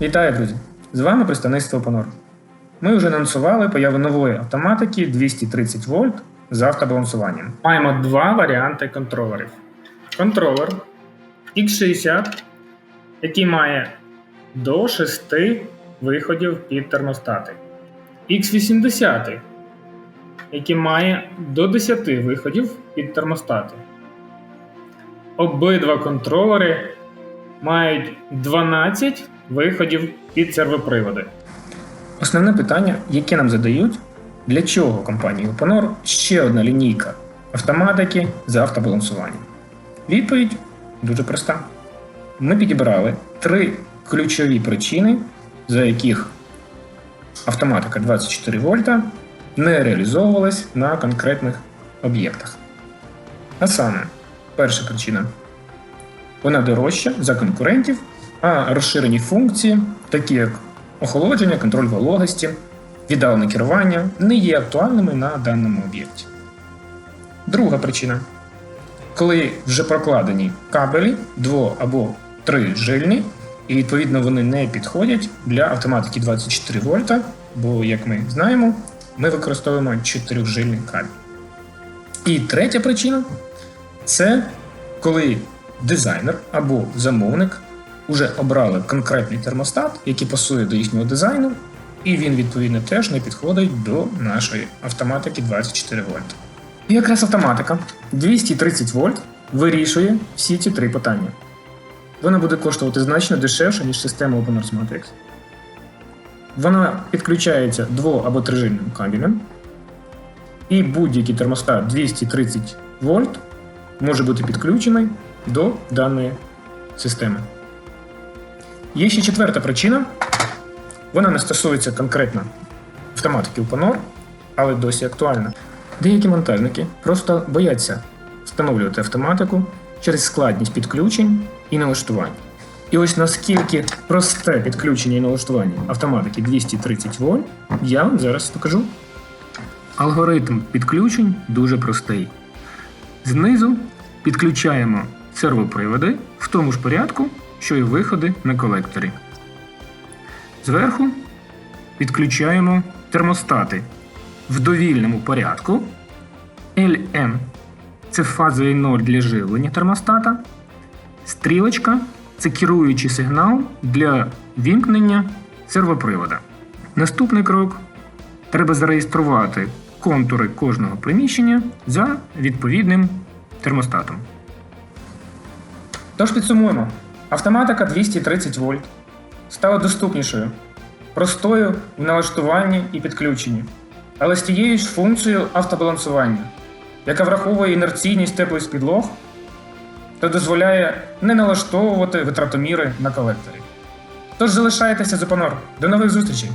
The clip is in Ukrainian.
Вітаю, друзі! З вами представництво Понор. Ми вже анонсували появу нової автоматики 230 вольт з автобалансуванням. Маємо два варіанти контролерів: контролер X60, який має до 6 виходів під термостати. X80, який має до 10 виходів під термостати. Обидва контролери мають 12 виходів під сервоприводи. Основне питання, яке нам задають, для чого компанії Uponor ще одна лінійка автоматики з автобалансуванням? Відповідь дуже проста. Ми підібрали три ключові причини, за яких автоматика 24 вольта не реалізовувалась на конкретних об'єктах. А саме, перша причина вона дорожча за конкурентів, а розширені функції, такі як охолодження, контроль вологості, віддалене керування, не є актуальними на даному об'єкті. Друга причина. Коли вже прокладені кабелі дво або три жильні, і відповідно вони не підходять для автоматики 24 вольта, бо, як ми знаємо, ми використовуємо чотирьохжильний кабель. І третя причина це коли дизайнер або замовник вже обрали конкретний термостат, який пасує до їхнього дизайну, і він, відповідно, теж не підходить до нашої автоматики 24 вольт. І якраз автоматика 230 вольт вирішує всі ці три питання. Вона буде коштувати значно дешевше, ніж система OpenRS Matrix. Вона підключається дво- або трижильним кабелем, і будь-який термостат 230 вольт може бути підключений до даної системи. Є ще четверта причина. Вона не стосується конкретно автоматики Uponor, але досі актуальна. Деякі монтажники просто бояться встановлювати автоматику через складність підключень і налаштувань. І ось наскільки просте підключення і налаштування автоматики 230 вольт, я вам зараз покажу. Алгоритм підключень дуже простий. Знизу підключаємо сервоприводи в тому ж порядку, що і виходи на колекторі. Зверху підключаємо термостати в довільному порядку. LM це фазовий 0 для живлення термостата. Стрілочка це керуючий сигнал для вімкнення сервопривода. Наступний крок треба зареєструвати контури кожного приміщення за відповідним термостатом. Тож підсумуємо: автоматика 230 вольт стала доступнішою, простою в налаштуванні і підключенні, але з тією ж функцією автобалансування, яка враховує інерційність теплих підлог та дозволяє не налаштовувати витратоміри на колекторі. Тож залишайтеся з Опанор. До нових зустрічей!